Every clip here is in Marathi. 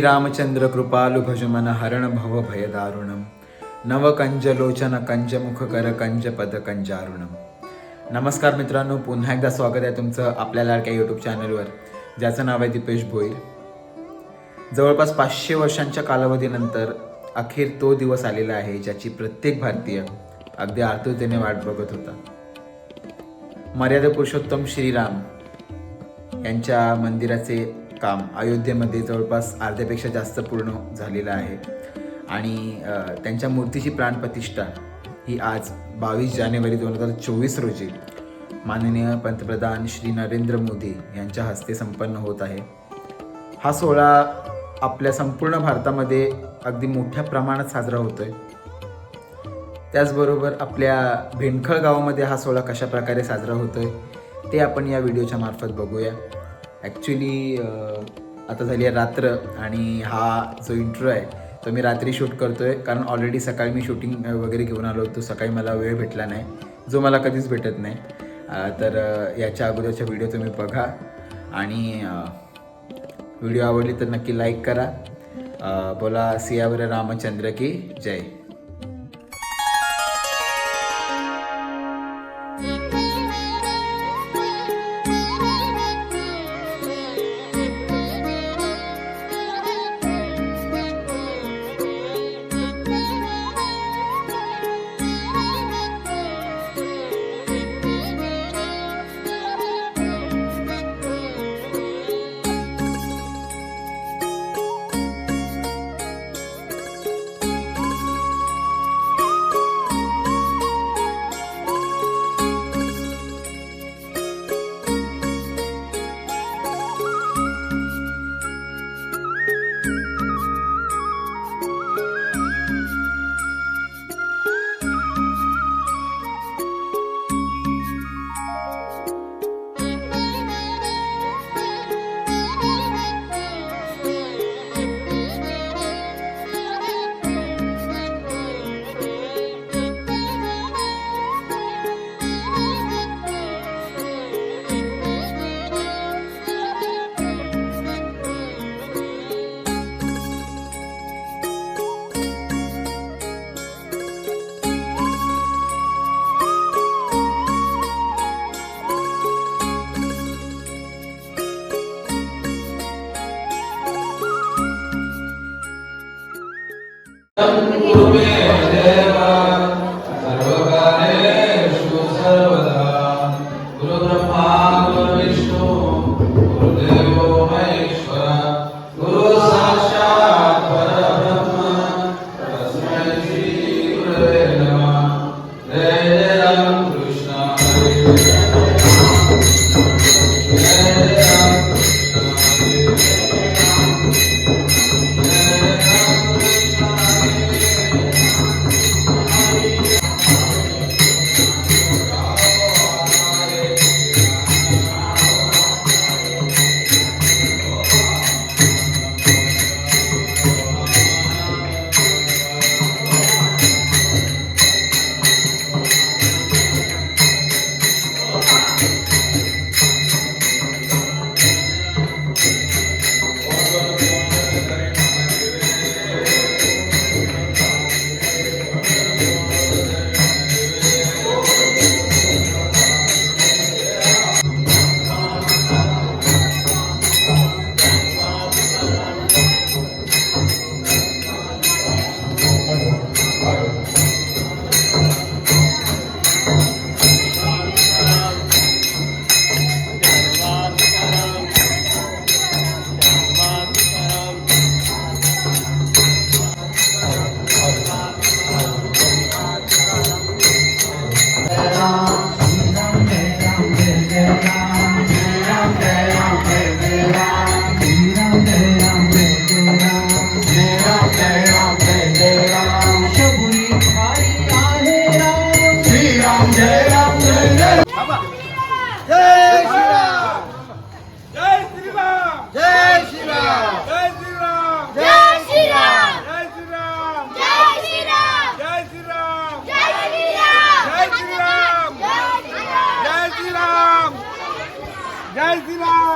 श्रीरामचंद्र कृपालु भजमन हरण भव भय दारुणम नव कंज लोचन कंज मुख नमस्कार मित्रांनो पुन्हा एकदा स्वागत आहे तुमचं आपल्या लाडक्या यूट्यूब चॅनलवर ज्याचं नाव आहे दीपेश भोईर. जवळपास पाचशे वर्षांच्या कालावधीनंतर अखेर तो दिवस आलेला आहे ज्याची प्रत्येक भारतीय अगदी आतुरतेने वाट बघत होता. मर्यादा पुरुषोत्तम श्रीराम यांच्या मंदिराचे काम अयोध्येमध्ये जवळपास अर्ध्यापेक्षा जास्त पूर्ण झालेलं आहे. आणि त्यांच्या मूर्तीची प्राणप्रतिष्ठा ही आज बावीस जानेवारी दोन हजार चोवीस रोजी माननीय पंतप्रधान श्री नरेंद्र मोदी यांच्या हस्ते संपन्न होत आहे. हा सोहळा आपल्या संपूर्ण भारतामध्ये अगदी मोठ्या प्रमाणात साजरा होतो आहे त्याचबरोबर आपल्या भेंडखळ गावामध्ये हा सोहळा कशा प्रकारे साजरा आहे ते आपण या व्हिडिओच्या मार्फत बघूया. ॲक्च्युली आता झाली आहे रात्र आणि हा जो इंट्रो आहे तो मी रात्री शूट करतो आहे कारण ऑलरेडी सकाळी मी शूटिंग वगैरे घेऊन आलो होतो. सकाळी मला वेळ भेटला नाही. जो मला कधीच भेटत नाही. तर याच्या अगोदरचा व्हिडिओ तुम्ही बघा. आणि व्हिडिओ आवडली तर नक्की लाईक करा. बोला सियावर रामचंद्र की जय. জয় শ্রীরাম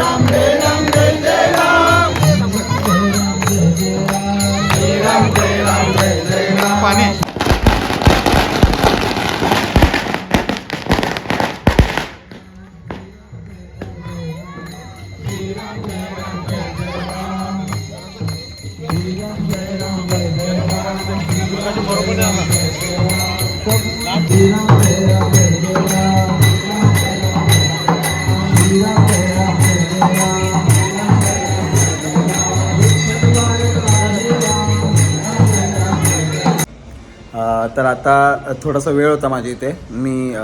Amen. तर आता थोडासा वेळ होता माझ्या इथे. मी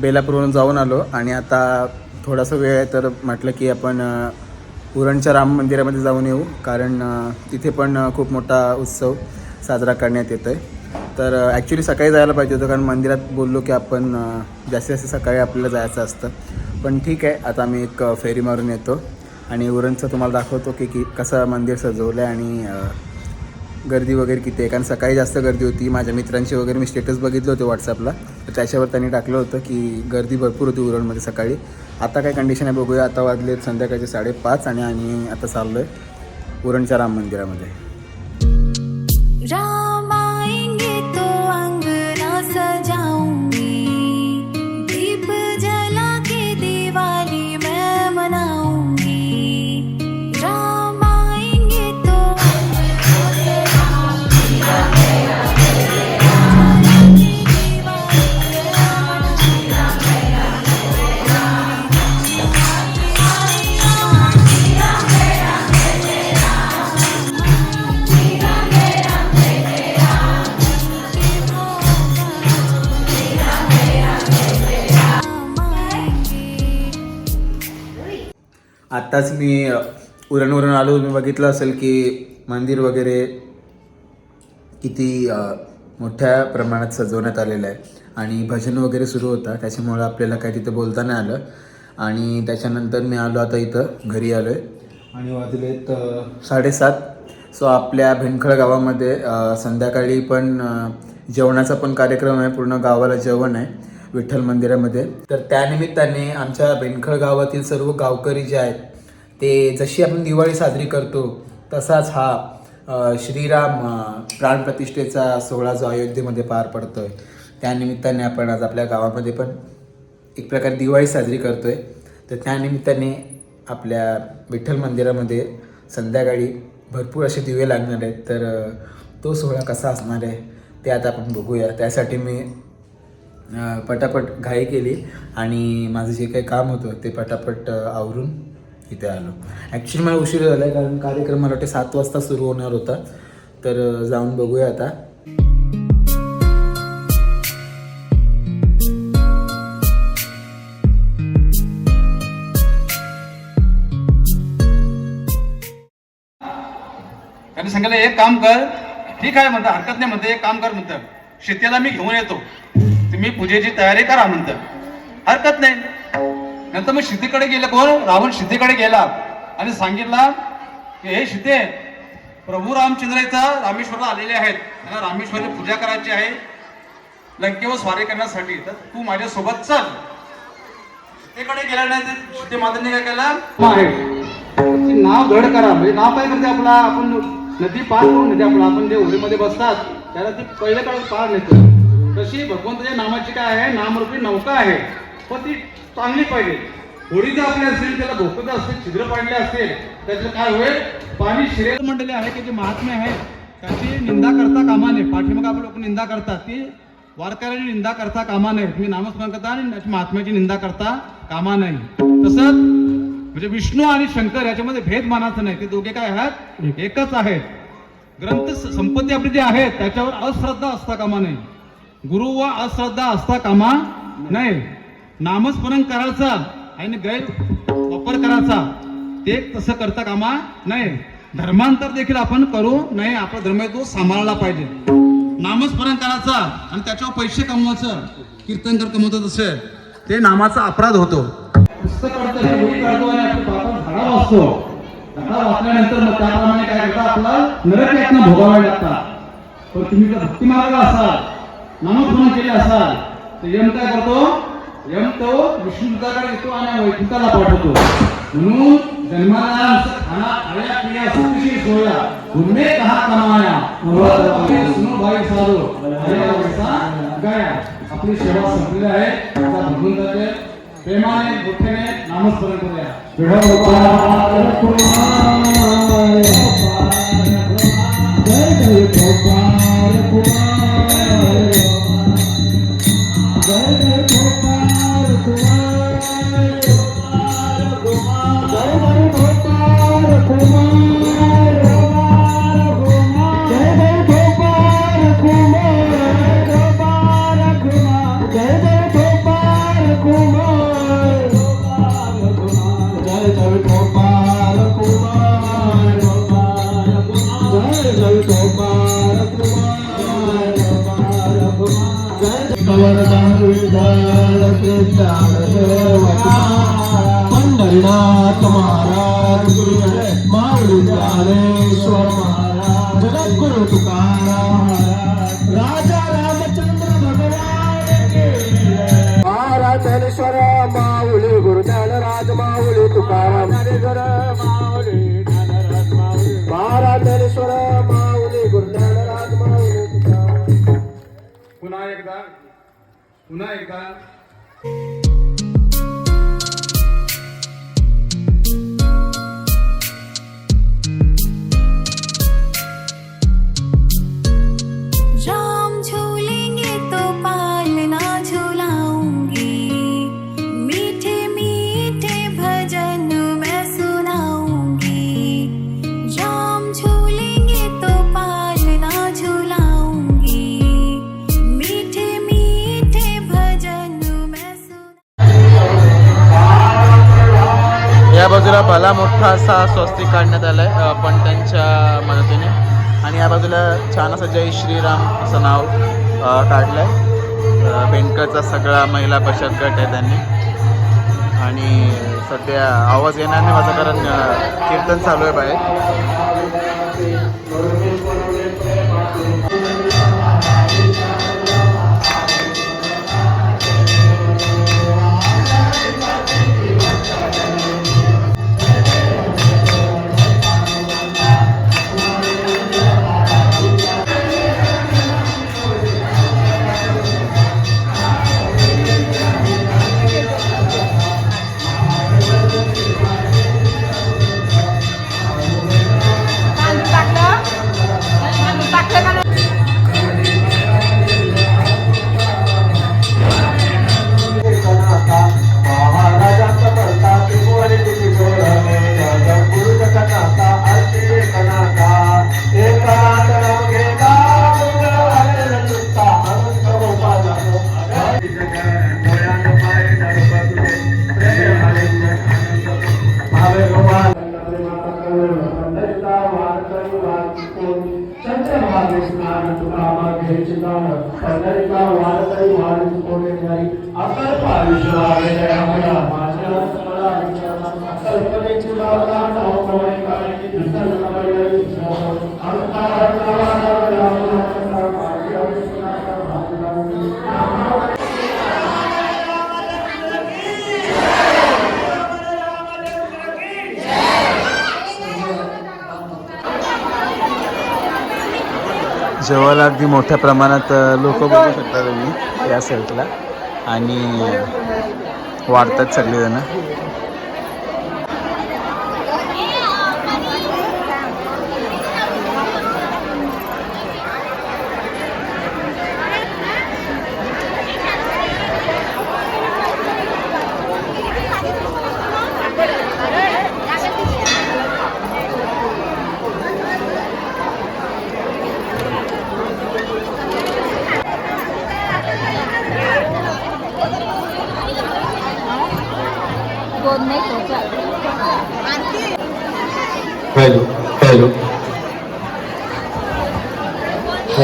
बेलापूरवरून जाऊन आलो आणि आता थोडासा वेळ आहे तर म्हटलं की आपण उरणच्या राम मंदिरामध्ये जाऊन येऊ. कारण तिथे पण खूप मोठा उत्सव साजरा करण्यात येतो आहे तर ॲक्च्युली सकाळी जायला पाहिजे होतं कारण मंदिरात बोललो की आपण जास्तीत जास्त सकाळी आपल्याला जायचं असतं. पण ठीक आहे आता आम्ही एक फेरी मारून येतो आणि उरणचं तुम्हाला दाखवतो की की कसं मंदिर सजवलं आहे आणि गर्दी वगैरे किती आहे? कारण सकाळी जास्त गर्दी होती. माझ्या मित्रांची वगैरे मी स्टेटस बघितले होते व्हॉट्सअपला तर त्याच्यावर त्यांनी टाकलं होतं की गर्दी भरपूर होती उरणमध्ये सकाळी. आता काय कंडिशन आहे बघूया. आता वाजले संध्याकाळचे साडेपाच आणि आम्ही आता चाललो आहे उरणच्या राम मंदिरामध्ये. आत्ताच मी उरणवरून आलो मी बघितलं असेल की मंदिर वगैरे किती मोठ्या प्रमाणात सजवण्यात आलेलं आहे. आणि भजन वगैरे सुरू होता त्याच्यामुळं आपल्याला काय तिथं बोलता नाही आलं. आणि त्याच्यानंतर मी आलो आता इथं घरी आलो आहे आणि वाजलेत साडेसात. सो आपल्या भेंडखळ गावामध्ये संध्याकाळी पण जेवणाचा पण कार्यक्रम आहे पूर्ण गावाला जेवण आहे. विठ्ठल मंदिरामध्ये. तर त्यानिमित्ताने आमच्या बेनखळ गावातील सर्व गावकरी जे आहेत ते जशी आपण दिवाळी साजरी करतो तसाच हा श्रीराम प्राणप्रतिष्ठेचा सोहळा जो अयोध्येमध्ये पार पडतो आहे त्यानिमित्ताने आपण आज आपल्या गावामध्ये पण एक प्रकारे दिवाळी साजरी करतो आहे तर त्यानिमित्ताने आपल्या विठ्ठल मंदिरामध्ये संध्याकाळी भरपूर असे दिवे लागणार आहेत. तर तो सोहळा कसा असणार आहे ते आता आपण बघूया. त्यासाठी मी पटापट घाई केली आणि माझं जे काही काम होतं ते पटापट आवरून इथे आलो. ॲक्च्युली मला उशीर झाला आहे कारण कार्यक्रम मला वाटते सात वाजता सुरू होणार होता. तर जाऊन बघूया आता. त्यांनी सांगितलं एक काम कर. ठीक आहे म्हणतं हरकत नाही म्हणतं एक काम कर म्हणतं शेतीला मी घेऊन येतो. तुम्ही पूजेची तयारी करा म्हणतं. हरकत नाही. नंतर मग शेतीकडे गेले. कोण? रावण शेतीकडे गेला. आणि सांगितला की हे सीते प्रभू रामचंद्राचा रामेश्वरला आलेले आहेत. त्यांना रामेश्वरची पूजा करायची आहे. लंकेवर स्वारी करण्यासाठी. तर तू माझ्या सोबत चल सीतेकडे गेल्यानंतर सीते मातांनी काय केलं आहे. नाव धड करा. म्हणजे नाव काय करते आपला? आपण नदी पार करून नदी आपण आपण जे होळीमध्ये बसतात त्याला ती पहिल्या काळ पार नेतो. तशी भगवंताच्या नामाची काय आहे? नामरूपी नौका आहे. पण ती चांगली पाहिजे. होळी जर आपली असेल त्याला भोकत असेल छिद्र पाडले असेल त्याचं काय होईल? पाणी शिरेल मंडळी आहे की जे महात्मे आहे त्याची निंदा करता कामा नये. पाठीमाग आपण लोक निंदा करतात. ती वारकऱ्यांची निंदा करता कामा नये तुम्ही नामस्मरण करता आणि महात्म्याची निंदा करता कामा नाही तसंच म्हणजे विष्णू आणि शंकर याच्यामध्ये भेद मानाचा नाही. ते दोघे काय आहेत? एकच आहेत. ग्रंथ संपत्ती आपली जी आहे त्याच्यावर अश्रद्धा असता कामा नाही गुरु व अश्रद्धा असता कामा नाही नामस्मरण करायचा आणि गैर वापर करायचा ते तसं करता कामा नाही धर्मांतर देखील आपण करू नाही आपला धर्म तो सांभाळला पाहिजे. नामस्मरण करायचा आणि त्याच्यावर पैसे कमवायचं कीर्तन कर कमवत असेल ते नामाचा अपराध होतो. पुस्तक असतो वाचल्यानंतर मग त्याप्रमाणे काय करता आपला नरक यातना भोगावे लागतात. पण तुम्ही भक्ती मार्ग असाल नामस्मरण केले असाल तर यम काय करतो? यम तो विष्णुदत्ताकडे येतो आणि वैकुंठाला पाठवतो. म्हणून जन्माला खाना खाया पिया सुखी सोया उन्मे कहा कमाया? सुनो भाई साधो. गया. आपली सेवा संपलेली आहे. आता भगवंताचे प्रेमाने मोठ्याने नामस्मरण करूया. जय Thank you. जय कवरदान महाराज माऊली ज्ञानेश्वर महाराज जगद्गुरु तुकाराम राजा रामचंद्र भगवान महाराज जय. महाराजानेश्वर माऊली गुरुज्ञान राज माऊली तुकाराम ज्ञानेश्वर पुन्हा एकदा भला मोठा असा स्वस्तिक काढण्यात आला आहे पण त्यांच्या मदतीने. आणि या बाजूला छान असं जय श्रीराम असं नाव काढलं आहे अ, बेंडकरचा सगळा महिला बचत गट आहे त्यांनी. आणि सध्या आवाज येणार नाही माझं कारण कीर्तन चालू आहे बाहेर. जेवायला अगदी मोठ्या प्रमाणात लोक बघू शकता तुम्ही या साईटला आणि वाढतात सगळेजण.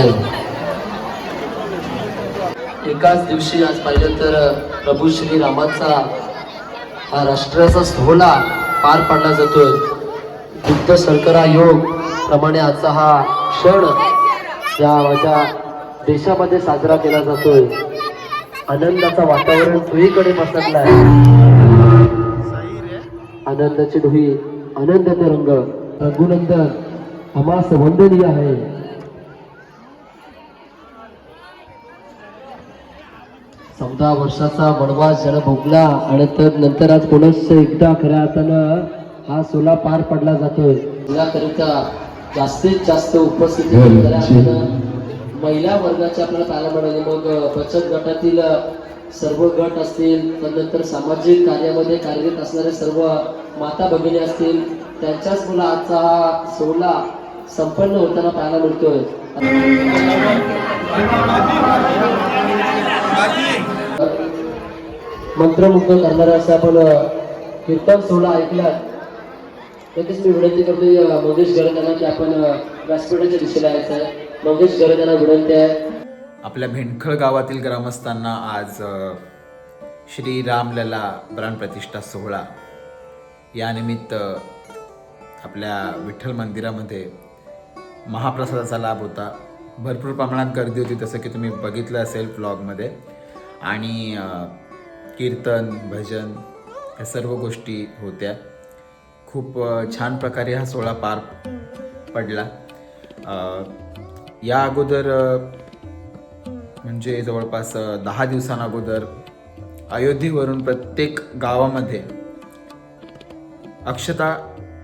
हो. एकाच दिवशी आज पाहिलं तर प्रभू श्री रामाचा हा राष्ट्राचा सोहळा पार पाडला जातोय. बुद्ध सरकरा योग प्रमाणे आजचा हा क्षण या माझ्या देशामध्ये साजरा केला जातोय. आनंदाचा वातावरण चोहीकडे पसरलाय आनंदाची डोही आनंदाचा रंग. रघुनंदन हमास वंदनीय आहे. चौदा वर्षाचा वनवास ज्यानं भोगला आणि तर नंतर आज पुनश्च एकदा खऱ्या अर्थानं हा सोला पार पडला जातोय. याकरिता जास्तीत जास्त उपस्थिती अर्थानं महिला वर्गाचे आपल्याला पाहायला मिळाले. मग बचत गटातील सर्व गट असतील त्यानंतर सामाजिक कार्यामध्ये कार्यरत असणारे सर्व माता भगिनी असतील त्यांच्याच मुला आजचा हा सोहळा संपन्न होताना पाहायला मिळतोय. मंत्रमुग्ध करणारा असं आपण कीर्तन सोहळा ऐकला नक्कीच मी विनंती करतो मंगेश गरज की आपण व्यासपीठाच्या दिशेला यायचं आहे मंगेश गरज विनंती आहे. आपल्या भेंडखळ गावातील ग्रामस्थांना आज श्री रामलला प्राणप्रतिष्ठा सोहळा. यानिमित्त आपल्या विठ्ठल मंदिरामध्ये महाप्रसादाचा लाभ होता. भरपूर प्रमाणात गर्दी होती जसं की तुम्ही बघितलं असेल ब्लॉगमध्ये आणि कीर्तन भजन या सर्व गोष्टी होत्या. खूप छान प्रकारे हा सोहळा पार पडला. या अगोदर म्हणजे जवळपास दहा दिवसांअगोदर अयोध्येवरून प्रत्येक गावामध्ये अक्षता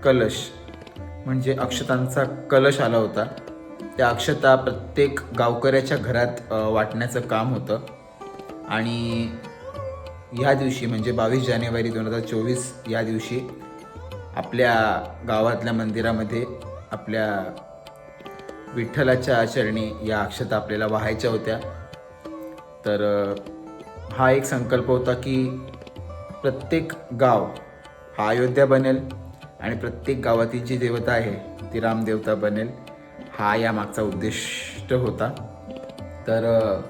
कलश म्हणजे अक्षतांचा कलश आला होता. त्या अक्षता प्रत्येक गावकऱ्याच्या घरात वाटण्याचं काम होतं. आणि ह्या दिवशी म्हणजे बावीस जानेवारी दोन हजार चोवीस या दिवशी आपल्या गावातल्या मंदिरामध्ये आपल्या विठ्ठलाच्या चरणी या अक्षता आपल्याला व्हायच्या होत्या. तर हा एक संकल्प होता की प्रत्येक गाव हा अयोध्या बनेल आणि प्रत्येक गावातील जी देवता आहे ती रामदेवता बनेल हा या मागचा उद्दिष्ट होता. तर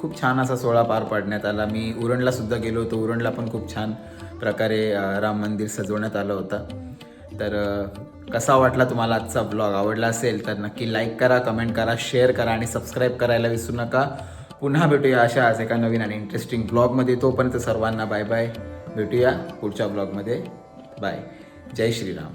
खूप छान असा सोहळा पार पाडण्यात आला. मी उरणला सुद्धा गेलो होतो. उरणला पण खूप छान प्रकारे राम मंदिर सजवण्यात आलं होतं. तर कसा वाटला तुम्हाला आजचा ब्लॉग आवडला असेल तर नक्की लाईक करा कमेंट करा शेअर करा आणि सबस्क्राईब करायला विसरू नका. पुन्हा भेटूया अशाच एका नवीन आणि इंटरेस्टिंग ब्लॉगमध्ये तोपर्यंत सर्वांना बाय बाय भेटूया पुढच्या ब्लॉगमध्ये बाय जय श्रीराम.